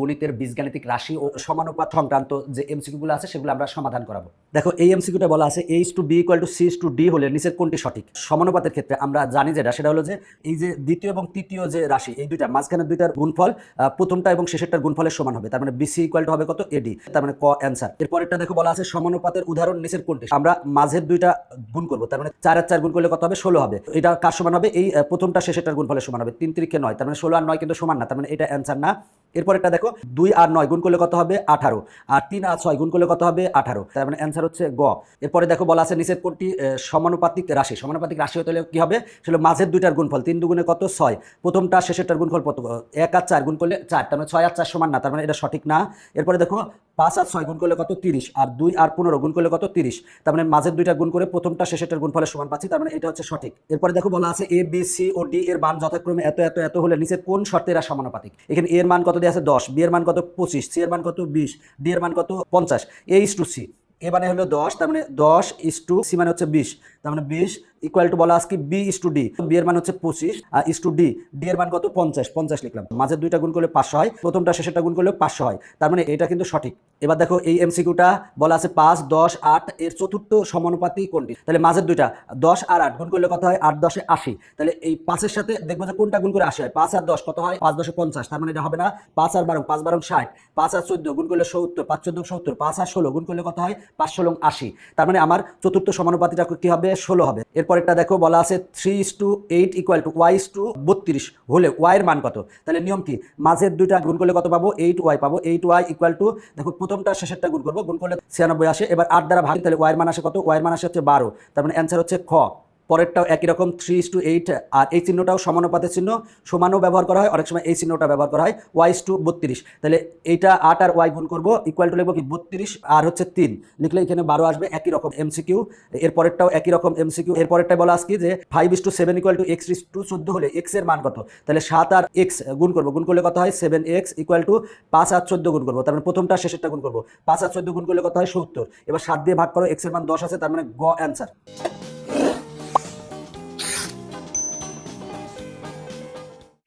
গণিতের, বীজগাণিতিক রাশি ও সমানুপাত সংক্রান্ত যে এমসিকিউগুলো আছে, সেগুলো আমরা সমাধান করাবো। দেখো, এই এমসিকিউটা বলা আছে H to B equal to C to D হলে নিচের কোনটি সঠিক? সমানুপাতের ক্ষেত্রে আমরা জানি যেটা, সেটা হলো যে এই যে দ্বিতীয় এবং তৃতীয় যে রাশি, এই দুইটা মাঝখানে দুইটার গুণফল প্রথমটা এবং শেষেরটার গুণফলের সমান হবে। তার মানে বিসি ইকুয়াল টু হবে কত? এডি তার মানে ক অ্যান্সার এরপরেরটা দেখো বলা আছে সমানুপাতের উদাহরণ নিচের কোনটি? আমরা মাঝের দুইটা গুণ করব। তার মানে চার আর চার গুণ করলে কত হবে? ষোলো হবে। এটা কার সমান হবে? এই প্রথমটা, শেষেরটার গুণফলের সমান হবে। তিন তিরিখে নয়। তার মানে ষোলো আর নয় কিন্তু সমান না। তার মানে এটা অ্যান্সার না। এরপরেরটা দেখো, দুই আর নয় গুণ করলে কত হবে? আঠারো। আর তিন আর ছয় গুণ করলে কত হবে? আঠারো। তার মানে অ্যান্সার হচ্ছে গ। এরপরে দেখো বলা আছে নিচের কোনটি? সমানুপাতিক রাশি। সমানুপাতিক রাশি হতে হলে কী হবে? সেগুলো মাঝের দুইটার গুণফল। তিন দুগুণে কত? ছয়। প্রথমটা শেষেরটার গুণফল কত এক আর চার গুণ করলে চার। তার মানে ছয় আর চার সমান না। তার মানে এটা সঠিক না। এরপরে দেখো পাঁচ আর ছয় গুণ করলে কত? তিরিশ। আর দুই আর পনেরো গুণ করলে কত? তিরিশ। তার মানে মাঝের দুইটা গুণ করে প্রথমটা শেষেরটার গুণফলের সমান পাচ্ছি। তার মানে এটা হচ্ছে সঠিক। এরপরে দেখো বলা আছে এ বি সি ও ডি এর মান যথাক্রমে এত এত এত হলে নিচের কোন শর্তে এরা সমানুপাতিক? এখানে এর মান কত দেওয়া আছে? দশ। বি এর মান কত? পঁচিশ। সি এর মান কত? বিশ। ডি এর মান কত? পঞ্চাশ। এ ইস টু সি এ মানে হলো দশ, তার মানে দশ ইস টু সি মানে হচ্ছে বিশ। তার মানে বিশ ইকুয়াল টু বলা আজকে B is to D B এর মান হচ্ছে পঁচিশ, আর ইস টু ডি ডি এর মান কত? পঞ্চাশ পঞ্চাশ লিখলাম। মাঝের দুইটা গুণ করলে পাঁচশো হয়, প্রথমটা, শেষেরটা গুণ করলে পাঁচশো হয়। তার মানে এটা কিন্তু সঠিক। এবার দেখো এই এমসিকিউটা বলা আছে পাঁচ, দশ, আট, এর চতুর্থ সমানুপাতি কোনটি? তাহলে মাঝের দুইটা, দশ আর আট গুণ করলে কত হয়? আট দশে আশি। তাহলে এই পাঁচের সাথে দেখব যে কোনটা গুণ করে আশি হয়? পাঁচ আর দশ কত হয়? পাঁচ দশে পঞ্চাশ। তার মানে এটা হবে না পাঁচ আর বারো, পাঁচ বারো ষাট। পাঁচ আর চোদ্দ গুণ করলে সত্তর, পাঁচ চোদ্দ সত্তর, পাঁচ আর ষোলো গুণ করলে কত হয়? পাঁচ ষোলো আশি। তার মানে আমার চতুর্থ সমানুপাতিটা কি হবে? ষোলো হবে। এরপরেরটা দেখো, বলা আছে three is to eight equal to Y to বত্রিশ, হলে ওয়াইয়ের মান কত? তাহলে নিয়ম কি? মাঝের দুইটা গুণ করলে কত পাবো? এইট ওয়াই পাবো। এইট ওয়াই ইকুয়াল টু দেখো প্রথমটা, শেষেরটা গুণ করব, গুণ করলে ছিয়ানব্বই আসে। এবার আট দ্বারা ভাগ তাহলে ওয়াইয়ের মান আসে কত? ওয়াইয়ের মান আসে হচ্ছে বারো। তার মানে অ্যান্সার হচ্ছে খ। পরেরটাও একই রকম থ্রি টু এইট আর এই চিহ্নটাও সমানুপাতের চিহ্ন, সমানও ব্যবহার করা হয়, অনেক সময় এই চিহ্নটা ব্যবহার করা হয় ওয়াইস টু বত্রিশ। তাহলে এইটা আট আর ওয়াই গুণ করব ইকুয়াল টু লিখব কি, বত্রিশ, আর হচ্ছে তিন। লিখলে এখানে বারো আসবে, একই রকম এমসিকিউ এর পরেরটাও একই রকম এমসিকিউ এর পরেরটা বলা আজকে যে five is to seven equal to X is to চোদ্দ হলে এক্সের মান কত? তাহলে সাত আর এক্স গুণ করব, গুণ করলে কত হয় সেভেন এক্স ইকুয়াল টু পাঁচ আর চোদ্দ গুণ করব। তার মানে প্রথমটা, শেষেরটা গুণ করব। পাঁচ আর চোদ্দ গুণ করলে কত হয়, সত্তর। এবার সাত দিয়ে ভাগ করো এক্সের মান দশ আছে, তার মানে গ অ্যান্সার